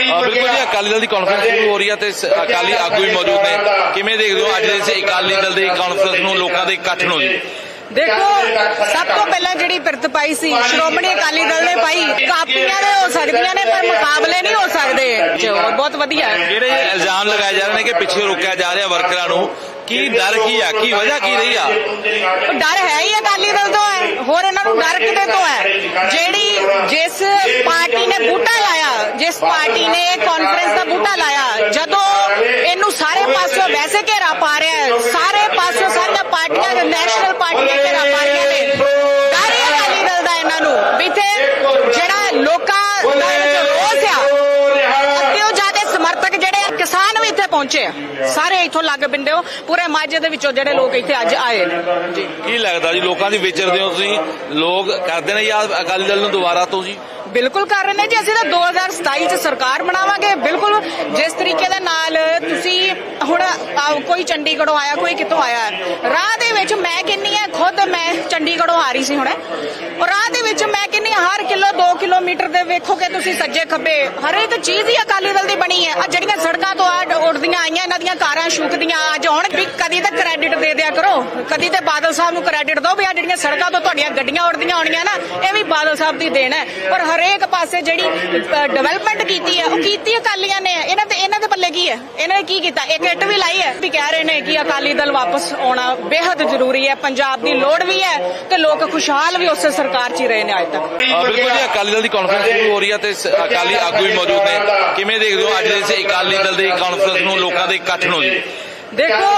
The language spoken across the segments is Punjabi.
ਬਿਲਕੁਲ ਜੀ ਅਕਾਲੀ ਦਲ ਦੀ ਕਾਨਫਰੰਸ ਸ਼ੁਰੂ ਹੋ ਰਹੀ ਹੈ ਤੇ ਅਕਾਲੀ ਆਗੂ ਵੀ ਮੌਜੂਦ ਨੇ। ਕਿਵੇਂ ਦੇਖਦੇ ਹੋ ਅੱਜ ਦੇ ਇਸ ਅਕਾਲੀ ਦਲ ਦੀ ਕਾਨਫਰੰਸ ਨੂੰ ਲੋਕਾਂ ਦੇ ਇਕੱਠ ਨੂੰ ਜੀ? ਦੇਖੋ ਸਭ ਤੋਂ ਪਹਿਲਾਂ ਜਿਹੜੀ ਪਿਰਤ ਪਾਈ ਸੀ ਸ਼੍ਰੋਮਣੀ ਅਕਾਲੀ ਦਲ ਨੇ ਪਾਈ ਕਾਪੀਆਂ ਦੇ ਹੋ ਸਕਦੀਆਂ ਨੇ ਪਰ ਮੁਕਾਬਲੇ ਨਹੀਂ ਹੋ ਸਕਦੇ। ਬਹੁਤ ਵਧੀਆ। ਹੈ ਜਿਹੜੇ ਇਹ ਇਲਜ਼ਾਮ ਲਗਾਏ ਜਾ ਰਹੇ ਨੇ ਕਿ ਪਿੱਛੇ ਰੋਕਿਆ ਜਾ ਰਿਹਾ ਵਰਕਰਾਂ ਨੂੰ ਕੀ ਡਰ ਕੀ ਆ? ਕੀ ਵਜ੍ਹਾ ਕੀ ਰਹੀ ਆ? ਡਰ ਹੈ ਹੀ ਅਕਾਲੀ ਦਲ ਤੋਂ ਹੈ। ਹੋਰ ਇਹਨਾਂ ਨੂੰ ਡਰ ਕਿਤੇ ਤੋਂ ਹੈ? ਜਿਹੜੀ ਜਿਸ ਲਾਇਆ ਪਾਰਟੀ ਨੇ ਕਾਨਫਰੰਸ ਦਾ ਬੂਟਾ ਲਾਇਆ। ਜਦੋਂ ਇਹਨੂੰ ਸਾਰੇ ਪਾਸੋਂ ਵੈਸੇ ਘੇਰਾ ਪਾ ਰਿਹਾ ਹੈ, ਸਾਰੇ ਪਾਸੋਂ ਸਾਰੀਆਂ ਪਾਰਟੀਆਂ ਨੈਸ਼ਨਲ ਪਾਰਟੀਆਂ ਘੇਰਾ ਪਾ ਰਹੀਆਂ ਨੇ ਡਰ ਅਕਾਲੀ ਦਲ ਦਾ ਇਹਨਾਂ ਨੂੰ ਵੀ ਇੱਥੇ ਜਿਹੜਾ ਲੋਕਾਂ ਦਾ ਰੋਸ ਆ ਅੱਧੇ ਉਹ ਜਿਆਦੇ ਸਮਰਥਕ ਜਿਹੜੇ ਕਿਸਾਨ ਵੀ ਇੱਥੇ ਪਹੁੰਚੇ ਆ। ਸਾਰੇ ਇੱਥੋਂ ਲੱਗ ਪਿੰਡਿਓ ਪੂਰੇ ਮਾਝੇ ਦੇ ਵਿੱਚੋਂ ਜਿਹੜੇ ਲੋਕ ਇੱਥੇ ਅੱਜ ਆਏ ਨੇ। ਜੀ ਕੀ ਲੱਗਦਾ ਜੀ, ਲੋਕਾਂ ਦੀ ਵਿਚਰਦੇ ਹੋ ਤੁਸੀਂ? ਲੋਕ ਕਰਦੇ ਨੇ ਯਾਰ ਅਕਾਲੀ ਦਲ ਨੂੰ ਦੁਬਾਰਾ ਤੋਂ ਜੀ? ਬਿਲਕੁਲ ਕਰ ਰਹੇ ਨੇ ਜੀ। ਅਸੀਂ ਤਾਂ 2027 ਚ ਸਰਕਾਰ ਬਣਾਵਾਂਗੇ। ਬਿਲਕੁਲ ਜਿਸ ਤਰੀਕੇ ਦੇ ਨਾਲ ਤੁਸੀਂ ਹੁਣ ਕੋਈ ਚੰਡੀਗੜ੍ਹੋਂ ਆਇਆ, ਕੋਈ ਕਿਤੋਂ ਆਇਆ? ਰਾਹ ਦੇ ਵਿੱਚ ਮੈਂ ਕਿੰਨੀ ਹੈ ਖੁਦ ਮੈਂ ਚੰਡੀਗੜ੍ਹੋਂ ਆ ਰਹੀ ਸੀ ਹੁਣੇ। ਔਰ ਰਾਹ ਦੇ ਵਿੱਚ ਮੈਂ ਕਿੰਨੀ ਹਰ ਕਿਲੋ 2 ਕਿਲੋਮੀਟਰ ਦੇ ਵੇਖੋਗੇ ਤੁਸੀਂ ਸੱਜੇ ਖੱਬੇ। ਹਰੇਕ ਚੀਜ਼ ਹੀ ਅਕਾਲੀ ਦਲ ਦੀ ਬਣੀ ਹੈ ਆ ਜਿਹੜੀਆਂ ਸੜਕਾਂ ਤੋਂ ਆ ਉੱਡਦੀਆਂ ਆਈਆਂ, ਇਹਨਾਂ ਦੀਆਂ ਕਾਰਾਂ ਸ਼ੁਕਦੀਆਂ ਅੱਜ ਹੁਣ ਵੀ ਕਦੀ ਤਾਂ ਕ੍ਰੈਡਿਟ ਦੇ ਦਿਆ ਕਰੋ। ਕਦੀ ਤੇ ਬਾਦਲ ਸਾਹਿਬ ਨੂੰ ਕ੍ਰੈਡਿਟ ਦਿਓ ਵੀ ਆ ਜਿਹੜੀਆਂ ਸੜਕਾਂ ਤੋਂ ਤੁਹਾਡੀਆਂ ਗੱਡੀਆਂ ਉੱਡਦੀਆਂ ਆਉਣੀਆਂ ਨਾ, ਇਹ ਵੀ ਬਾਦਲ ਸਾਹਿਬ ਦੀ ਦੇਣ ਹੈ। ਪਰ ਹਰੇਕ ਪਾਸੇ ਜਿਹੜੀ ਡਿਵੈਲਪਮੈਂਟ ਕੀਤੀ ਹੈ, ਉਹ ਕੀਤੀ ਅਕਾਲੀਆਂ ਨੇ। ਇਹਨਾਂ ਤੇ ਇਹਨਾਂ ਦੇ ਪੱਲੇ ਕੀ ਹੈ? ਇਹਨਾਂ ਨੇ ਕੀ ਕੀਤਾ? ਇੱਕ ਇੱਟ ਵੀ ਲਾਈ ਹੈ। ਵੀ ਕਹਿ ਰਹੇ ਨੇ ਕਿ ਅਕਾਲੀ ਦਲ ਵਾਪਸ ਆਉਣਾ ਬੇहद ਜ਼ਰੂਰੀ ਹੈ। ਪੰਜਾਬ ਦੀ ਲੋੜ ਵੀ ਹੈ ਤੇ ਲੋਕ ਖੁਸ਼ਹਾਲ ਵੀ ਉਸੇ ਸਰਕਾਰ 'ਚ ਹੀ ਰਹੇ ਨੇ ਅੱਜ ਤੱਕ। ਬਿਲਕੁਲ ਜੀ ਅਕਾਲੀ ਦਲ ਦੀ ਕਾਨਫਰੰਸ ਸ਼ੁਰੂ ਹੋ ਰਹੀ ਹੈ ਤੇ ਅਕਾਲੀ ਆਗੂ ਵੀ ਮੌਜੂਦ ਨੇ। ਕਿਵੇਂ ਦੇਖਦੇ ਹੋ ਅੱਜ ਦੇ ਇਸ ਅਕਾਲੀ ਦਲ ਦੀ ਕਾਨਫਰੰਸ ਨੂੰ ਲੋਕਾਂ ਦੇ ਇਕੱਠ ਨੂੰ ਜੀ? ਦੇਖੋ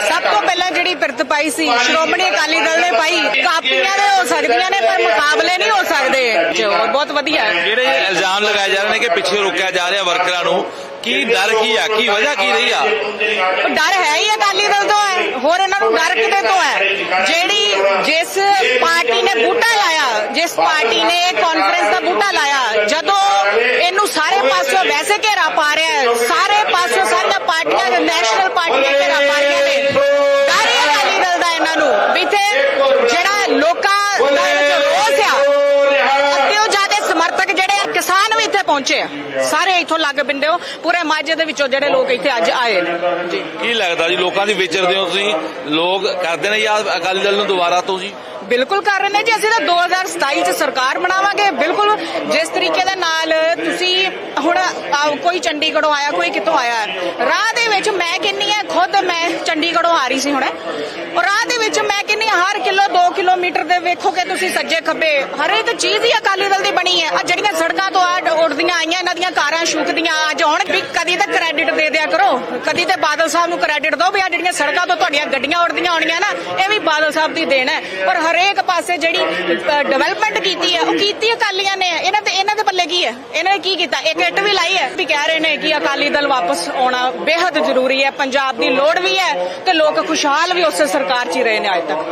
ਸਭ ਤੋਂ ਪਹਿਲਾਂ ਜਿਹੜੀ ਪਿਰਤ ਪਾਈ ਸੀ ਸ਼੍ਰੋਮਣੀ ਅਕਾਲੀ ਦਲ ਨੇ ਪਾਈ ਕਾਪੀਆਂ ਦੇ ਹੋ ਸਕਦੀਆਂ ਨੇ ਪਰ ਮੁਕਾਬਲੇ ਨਹੀਂ ਹੋ ਸਕਦੇ। ਬਹੁਤ ਵਧੀਆ। ਜਿਹੜੇ ਇਲਜ਼ਾਮ ਲਗਾਏ ਜਾ ਰਹੇ ਨੇ ਕਿ ਪਿੱਛੇ ਰੋਕਿਆ ਜਾ ਰਿਹਾ ਵਰਕਰਾਂ ਨੂੰ ਕੀ ਡਰ, ਕੀ ਆ? ਕੀ ਵਜ੍ਹਾ, ਕੀ ਰਹੀ ਆ? ਉਹ ਡਰ ਹੈ ਹੀ ਅਕਾਲੀ ਦਲ ਤੋਂ ਹੈ। ਹੋਰ ਇਹਨਾਂ ਨੂੰ ਡਰ ਕਿਤੇ ਤੋਂ ਹੈ? ਜਿਹੜੀ ਜਿਸ ਪਾਰਟੀ ਨੇ ਬੂਟਾ ਲਾਇਆ, ਜਿਸ ਪਾਰਟੀ ਨੇ ਕਾਨਫਰੰਸ ਦਾ ਬੂਟਾ ਲਾਇਆ, ਜਦੋਂ ਇਹਨੂੰ ਸਾਰੇ ਪਾਸੋਂ ਵੈਸੇ ਘੇਰਾ ਪਾ ਰਿਹਾ ਸਾਰੇ ਪਾਸੋਂ ਸਾਰੀਆਂ ਪਾਰਟੀਆਂ ਨੈਸ਼ਨਲ ਪਾਰਟੀਆਂ ਘੇਰਾ ਪਾ ਰਹੀਆਂ ਨੇ ਡਰ ਹੀ ਅਕਾਲੀ ਦਲ ਦਾ ਇਹਨਾਂ ਨੂੰ ਵੀ ਇੱਥੇ ਜਿਹੜਾ ਲੋਕਾਂ ਦਾ ਇਹ ਰੋਸ ਆ ਅੱਧੇ ਉਹ ਜਿਆਦੇ ਸਮਰਥਕ ਜਿਹੜੇ ਆ, ਕਿਸਾਨ ਵੀ ਇੱਥੇ ਪਹੁੰਚੇ ਆ। ਸਾਰੇ ਇੱਥੋਂ ਲੱਗ ਪਿੰਡਿਓ ਪੂਰੇ ਮਾਝੇ ਦੇ ਵਿੱਚੋਂ ਜਿਹੜੇ ਲੋਕ ਇੱਥੇ ਅੱਜ ਆਏ ਨੇ। ਜੀ। ਕੀ ਲੱਗਦਾ ਜੀ ਲੋਕਾਂ ਦੀ ਵਿਚਰਦੇ ਹੋ ਤੁਸੀਂ? ਲੋਕ ਕਰਦੇ ਨੇ ਯਾਦ ਅਕਾਲੀ ਦਲ ਨੂੰ ਦੁਬਾਰਾ ਤੋਂ ਜੀ? ਬਿਲਕੁਲ ਕਰ ਰਹੇ ਨੇ ਜੀ। ਅਸੀਂ ਤਾਂ 2027 ਚ ਸਰਕਾਰ ਬਣਾਵਾਂਗੇ। ਬਿਲਕੁਲ ਜਿਸ ਤਰੀਕੇ ਦੇ ਨਾਲ ਤੁਸੀਂ ਹੁਣ ਕੋਈ ਚੰਡੀਗੜ੍ਹੋਂ ਆਇਆ ਕੋਈ ਕਿਤੋਂ ਆਇਆ। ਹੈ। ਰਾਹ ਦੇ ਵਿੱਚ ਮੈਂ ਕਿੰਨੀ ਹੈ ਖੁਦ ਮੈਂ ਚੰਡੀਗੜ੍ਹੋਂ ਆ ਰਹੀ ਸੀ ਹੁਣੇ। ਔਰ ਰਾਹ ਦੇ ਵਿੱਚ ਮੈਂ ਕਿੰਨੀ ਹਰ ਕਿਲੋ 2 ਕਿਲੋਮੀਟਰ ਦੇ ਵੇਖੋਗੇ ਤੁਸੀਂ ਸੱਜੇ ਖੱਬੇ। ਹਰੇਕ ਚੀਜ਼ ਹੀ ਅਕਾਲੀ ਦਲ ਦੀ ਬਣੀ ਹੈ। ਆ ਜਿਹੜੀਆਂ ਸੜਕਾਂ ਤੋਂ ਆ ਉੱਡਦੀਆਂ ਆਈਆਂ, ਇਹਨਾਂ ਦੀਆਂ ਕਾਰਾਂ ਸ਼ੁਕਦੀਆਂ ਅੱਜ ਹੁਣ ਵੀ ਕਦੀ ਤਾਂ ਕ੍ਰੈਡਿਟ ਦੇ ਦਿਆ ਕਰੋ। ਕਦੀ ਤੇ ਬਾਦਲ ਸਾਹਿਬ ਨੂੰ ਕ੍ਰੈਡਿਟ ਦਿਓ ਵੀ ਆ ਜਿਹੜੀਆਂ ਸੜਕਾਂ ਤੋਂ ਤੁਹਾਡੀਆਂ ਗੱਡੀਆਂ ਉੱਡਦੀਆਂ ਆਉਣੀਆਂ ਨਾ, ਇਹ ਵੀ ਬਾਦਲ ਸਾਹਿਬ ਦੀ ਦੇਣ ਹੈ। ਔਰ ਹਰੇਕ ਪਾਸੇ ਜਿਹੜੀ ਡਿਵੈਲਪਮੈਂਟ ਕੀਤੀ ਹੈ, ਉਹ ਕੀਤੀ ਅਕਾਲੀਆਂ ਨੇ। ਇਹਨਾਂ ਤੇ, ਇਹਨਾਂ ਦੇ ਪੱਲੇ ਕੀ ਹੈ? ਇਹਨਾਂ ਨੇ ਕੀ ਕੀਤਾ? ਇੱਕ ਇੱਟ ਵੀ ਲਾਈ ਹੈ ਵੀ ਕਹਿ ਰਹੇ ਨੇ ਕਿ ਅਕਾਲੀ ਦਲ ਵਾਪਸ ਆਉਣਾ ਬੇहद ਜ਼ਰੂਰੀ ਹੈ। ਪੰਜਾਬ ਦੀ ਲੋੜ ਵੀ ਹੈ ਤੇ ਲੋਕ ਖੁਸ਼ਹਾਲ ਵੀ ਉਸੇ ਸਰਕਾਰ 'ਚ ਹੀ ਰਹੇ ਨੇ ਅੱਜ ਤੱਕ।